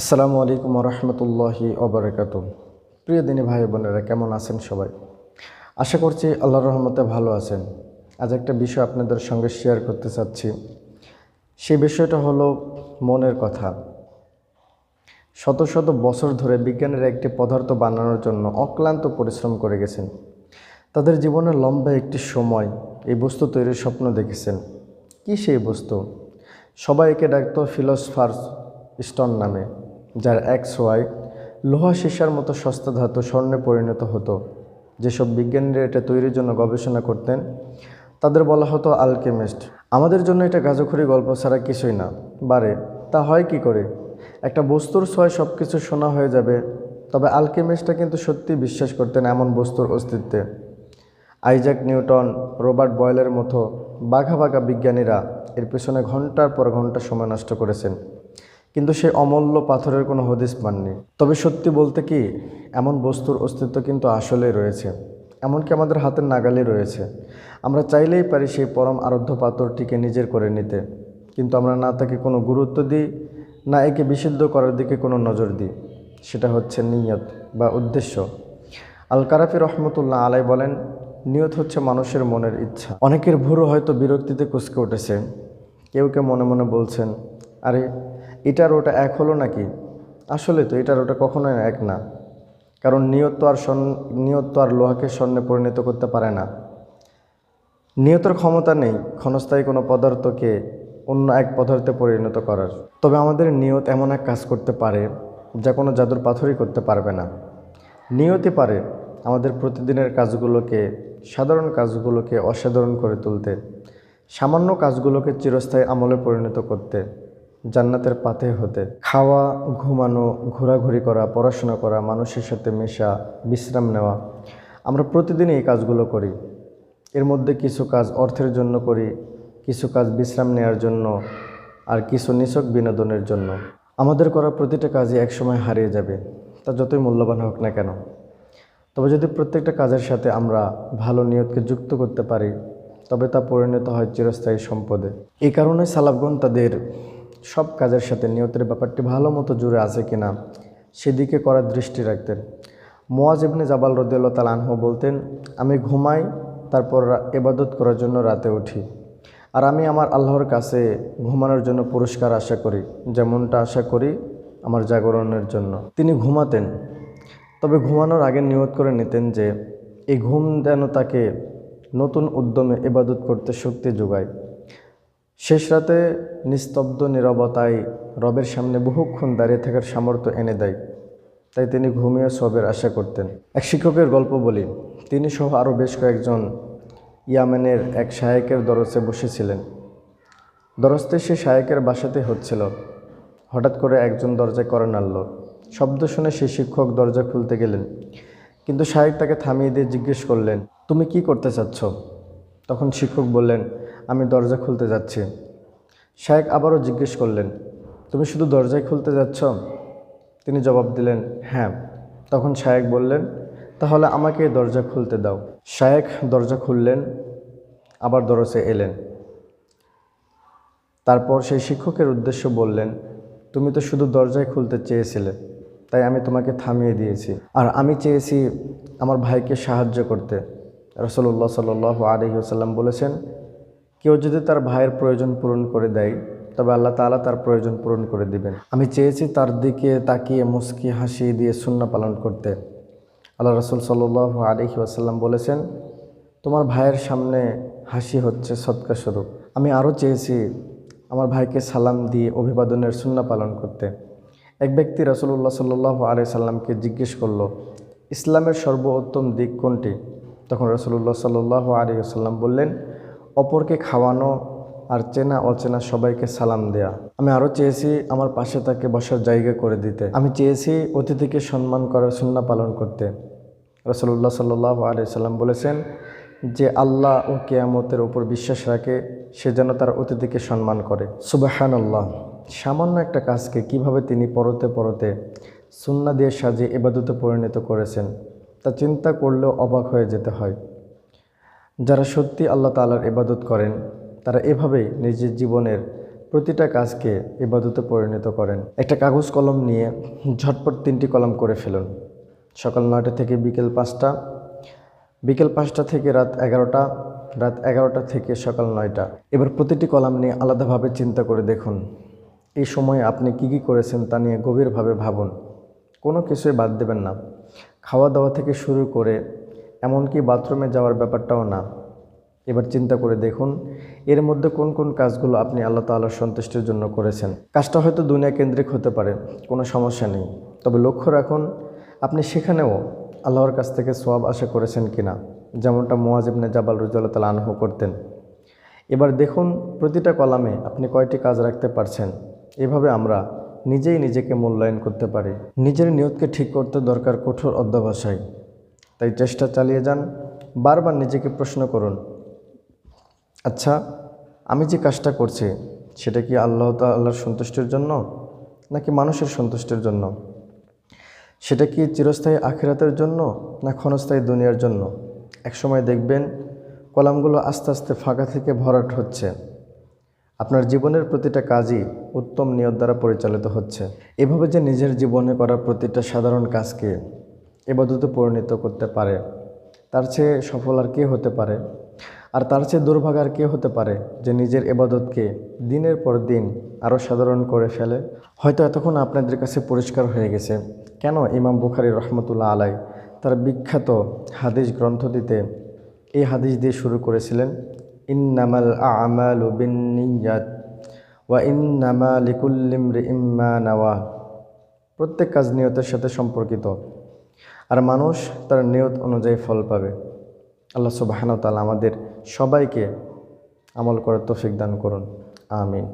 আসসালামু আলাইকুম রহমতুল্লাহি ওবরাকাত প্রিয় দিনী ভাই বোনেরা, কেমন আছেন সবাই? আশা করছি আল্লাহর রহমতে ভালো আছেন। আজ একটা বিষয় আপনাদের সঙ্গে শেয়ার করতে চাচ্ছি। সেই বিষয়টা হলো মনের কথা। শত শত বছর ধরে বিজ্ঞানের একটি পদার্থ বানানোর জন্য অক্লান্ত পরিশ্রম করে গেছেন। তাদের জীবনের লম্বা একটি সময় এই বস্তু তৈরির স্বপ্ন দেখেছেন। কি সেই বস্তু? সবাই একে ডাকত ফিলোসফার স্টোন নামে। যার এক্স ওয়াই লোহা সীসার মতো সস্তা ধাতু স্বর্ণে পরিণত হতো। যেসব বিজ্ঞানীরা এটা তৈরির জন্য গবেষণা করতেন, তাদের বলা হতো আলকেমিস্ট। আমাদের জন্য এটা গাজখুরি গল্প ছাড়া কিছুই না। বারে, তা হয় কি করে? একটা বস্তুর ছয় সব কিছু শোনা হয়ে যাবে, তবে আলকেমিস্টটা কিন্তু সত্যি বিশ্বাস করতেন এমন বস্তুর অস্তিত্বে। আইজাক নিউটন, রবার্ট বয়েলের মতো বাঘা বাঘা বিজ্ঞানীরা এর পেছনে ঘণ্টার পর ঘণ্টা সময় নষ্ট করেছেন। কিন্তু সেই অমূল্য পাথরের কোনো হদিস পাননি। তবে সত্যি বলতে কি, এমন বস্তুর অস্তিত্ব কিন্তু আসলেই রয়েছে। এমনকি আমাদের হাতের নাগালে রয়েছে। আমরা চাইলেই পারি সেই পরম আরাধ্য পাথরটিকে নিজের করে নিতে। কিন্তু আমরা না তাকে কোনো গুরুত্ব দিই, না একে বিশুদ্ধ করার দিকে কোনো নজর দিই। সেটা হচ্ছে নিয়ত বা উদ্দেশ্য। আল কারাফি রহমতুল্লাহ আলাই বলেন, নিয়ত হচ্ছে মানুষের মনের ইচ্ছা। অনেকের ভুরু হয়তো বিরক্তিতে কুচকে উঠেছে। কেউ কেউ মনে মনে বলছেন, আরে এটার ওটা এক হলো নাকি? আসলে তো এটার ওটা কখনোই এক না। কারণ নিয়ত তো আর স্বর্ণ নিয়ত আর লোহাকে স্বর্ণে পরিণত করতে পারে না। নিয়তের ক্ষমতা নেই ক্ষণস্থায়ী কোনো পদার্থকে অন্য এক পদার্থে পরিণত করার। তবে আমাদের নিয়ত এমন এক কাজ করতে পারে যা কোনো জাদুর পাথরই করতে পারবে না। নিয়তি পারে আমাদের প্রতিদিনের কাজগুলোকে, সাধারণ কাজগুলোকে অসাধারণ করে তুলতে, সামান্য কাজগুলোকে চিরস্থায়ী আমলে পরিণত করতে। জান্নাতের পাতে হতে। খাওয়া, ঘুমানো, ঘোরাঘুরি করা, পড়াশোনা করা, মানুষের সাথে মেশা, বিশ্রাম নেওয়া। আমরা প্রতিদিনই এই কাজগুলো করি। এর মধ্যে কিছু কাজ অর্থের জন্য করি, কিছু কাজ বিশ্রাম নেওয়ার জন্য, আর কিছু নিছক বিনোদনের জন্য। আমাদের করা প্রতিটা কাজই একসময় হারিয়ে যাবে, তা যতই মূল্যবান হোক না কেন। তবে যদি প্রত্যেকটা কাজের সাথে আমরা ভালো নিয়তকে যুক্ত করতে পারি, তবে তা পরিণত হয় চিরস্থায়ী সম্পদে। এই কারণে সালাফগণ তাদের সব কাজের সাথে নিয়তের ব্যাপারটি ভালো মতো জুড়ে আছে কিনা সেদিকে করার দৃষ্টি রাখতেন। মোয়াজ ইবনে জাবাল রদিয়াল্লাহ তাল আনহু বলতেন, আমি ঘুমাই, তারপর এবাদত করার জন্য রাতে উঠি। আর আমি আমার আল্লাহর কাছে ঘুমানোর জন্য পুরস্কার আশা করি, যেমনটা আশা করি আমার জাগরণের জন্য। তিনি ঘুমাতেন। তবে ঘুমানোর আগে নিয়ত করে নিতেন যে, এই ঘুম যেন তাকে নতুন উদ্যমে এবাদত করতে শক্তি যোগায়। শেষ রাতে নিস্তব্ধ নীরবতায় রবের সামনে বহুক্ষণ দাঁড়িয়ে থাকার সামর্থ্য এনে দেয়। তাই তিনি ঘুমিয়ে সবের আশা করতেন। এক শিক্ষকের গল্প বলি। তিনি সহ আরও বেশ কয়েকজন ইয়ামেনের এক শায়েকের দরজে বসেছিলেন। দরস্তে সে শায়েকের বাসাতে হচ্ছিল। হঠাৎ করে একজন দরজায় করে নাড়ল। শব্দ শুনে সে শিক্ষক দরজা খুলতে গেলেন। কিন্তু শায়েক তাকে থামিয়ে দিয়ে জিজ্ঞেস করলেন, তুমি কি করতে চাচ্ছ? তখন শিক্ষক বললেন আমি দরজা খুলতে যাচ্ছি। শায়েক আবারও জিজ্ঞেস করলেন, তুমি শুধু দরজায় খুলতে যাচ্ছ? তিনি জবাব দিলেন হ্যাঁ। তখন শায়েক বললেন, তাহলে আমাকে দরজা খুলতে দাও। শায়েক দরজা খুললেন, আবার দরজে এলেন। তারপর সেই শিক্ষকের উদ্দেশ্য বললেন, তুমি তো শুধু দরজায় খুলতে চেয়েছিলে, তাই আমি তোমাকে থামিয়ে দিয়েছি। আর আমি চেয়েছি আমার ভাইকে সাহায্য করতে। রসল্লাহ সাল আলহি আসাল্লাম বলেছেন কেউ যদি তার ভাইয়ের প্রয়োজন পূরণ করে দেয়, তবে আল্লাহ তাআলা তার প্রয়োজন পূরণ করে দিবেন। আমি চেয়েছি তার দিকে তাকিয়ে মুস্কি হাসি দিয়ে শূন্য পালন করতে। আল্লাহ রসুল সাল্লাহ আলহি আসাল্লাম বলেছেন, তোমার ভাইয়ের সামনে হাসি হচ্ছে সৎকা স্বরূপ। আমি আরও চেয়েছি আমার ভাইকে সালাম দিয়ে অভিবাদনের সুন্না পালন করতে। এক ব্যক্তি রসুল্লাহ সাল্লাহ আলি সাল্লামকে জিজ্ঞেস করল, ইসলামের সর্বোত্তম দিক কোনটি? তখন রসুল্লাহ সাল্লাহ আলী সাল্লাম বললেন অপরকে খাওয়ানো আর চেনা অচেনা সবাইকে সালাম দেয়া। আমি আরও চেয়েছি আমার পাশে তাকে বসার জায়গা করে দিতে। আমি চেয়েছি অতিথিকে সম্মান করার সুন্না পালন করতে। রসল্লাহ সাল্লাহ আলি সাল্লাম বলেছেন যে, আল্লাহ ও কেয়ামতের ওপর বিশ্বাস রাখে, সে যেন তার অতিথিকে সম্মান করে। সুবাহান আল্লাহ সামান্য একটা কাজকে কীভাবে তিনি পরতে পরতে সুন্না দিয়ে সাজিয়ে এবাদতে পরিণত করেছেন, তা চিন্তা করলেও অবাক হয়ে যেতে হয়। যারা সত্যি আল্লাহ তালার ইবাদত করেন, তারা এভাবেই নিজের জীবনের প্রতিটা কাজকে ইবাদতে পরিণত করেন। একটা কাগজ কলম নিয়ে ঝটপট তিনটি কলম করে ফেলুন। সকাল নয়টা থেকে বিকেল পাঁচটা বিকেল পাঁচটা থেকে রাত এগারোটা রাত এগারোটা থেকে সকাল নয়টা। এবার প্রতিটি কলাম নিয়ে আলাদাভাবে চিন্তা করে দেখুন, এই সময়ে আপনি কি কি করেছেন তা নিয়ে গভীরভাবে ভাবুন। কোনো কিছুই বাদ দেবেন না। খাওয়া দাওয়া থেকে শুরু করে এমনকি বাথরুমে যাওয়ার ব্যাপারটাও না। এবার চিন্তা করে দেখুন, এর মধ্যে কোন কোন কাজগুলো আপনি আল্লাহ তাল্লাহর সন্তুষ্টির জন্য করেছেন। কাজটা হয়তো দুনিয়া কেন্দ্রিক হতে পারে, কোনো সমস্যা নেই। তবে লক্ষ্য রাখুন, আপনি সেখানেও আল্লাহর কাছ থেকে সোয়াব আশা করেছেন কিনা, যেমনটা মোয়াজিবনে জাবাল রুজাল্লাহ তালা আনহু করতেন। এবার দেখুন, প্রতিটা কলামে আপনি কয়টি কাজ রাখতে পারছেন। এভাবে আমরা নিজেই নিজেকে মূল্যায়ন করতে পারি। নিজের নিয়তকে ঠিক করতে দরকার কঠোর অধ্যবসায়। তাই চেষ্টা চালিয়ে যান, বারবার নিজেকে প্রশ্ন করুন আচ্ছা আমি যে কাজটা করছি, সেটা কি আল্লাহ আল্লাহর সন্তুষ্টির জন্য, নাকি মানুষের সন্তুষ্টির জন্য? সেটা কি চিরস্থায়ী আখিরাতের জন্য, না ক্ষণস্থায়ী দুনিয়ার জন্য? একসময় দেখবেন কলামগুলো আস্তে আস্তে ফাঁকা থেকে ভরাট হচ্ছে। আপনার জীবনের প্রতিটা কাজই উত্তম নিয়ত দ্বারা পরিচালিত হচ্ছে। এভাবে যে নিজের জীবনে করা প্রতিটা সাধারণ কাজকে এবাদতে পরিণত করতে পারে। তার চেয়ে সফল আর কে হতে পারে? আর তার চেয়ে দুর্ভাগ আর কে হতে পারে যে নিজের এবাদতকে দিনের পর দিন আরও সাধারণ করে ফেলে? হয়তো এতক্ষণ আপনাদের কাছে পরিষ্কার হয়ে গেছে। কেন ইমাম বুখারি রহমতুল্লাহ আলাই তার বিখ্যাত হাদিস গ্রন্থটিতে এই হাদিস দিয়ে শুরু করেছিলেন? ইন্নামাল আমালু বিন্নিয়াত ওয়া ইন্নামা লিকুল্লিম ইম্মা নাওয়া। প্রত্যেক কাজ নিয়তের সাথে সম্পর্কিত। আর মানুষ তার নিয়ত অনুযায়ী ফল পাবে। আল্লাহ সুবাহান তালা আমাদের সবাইকে আমল করার তৌফিক দান করুন। আমিন।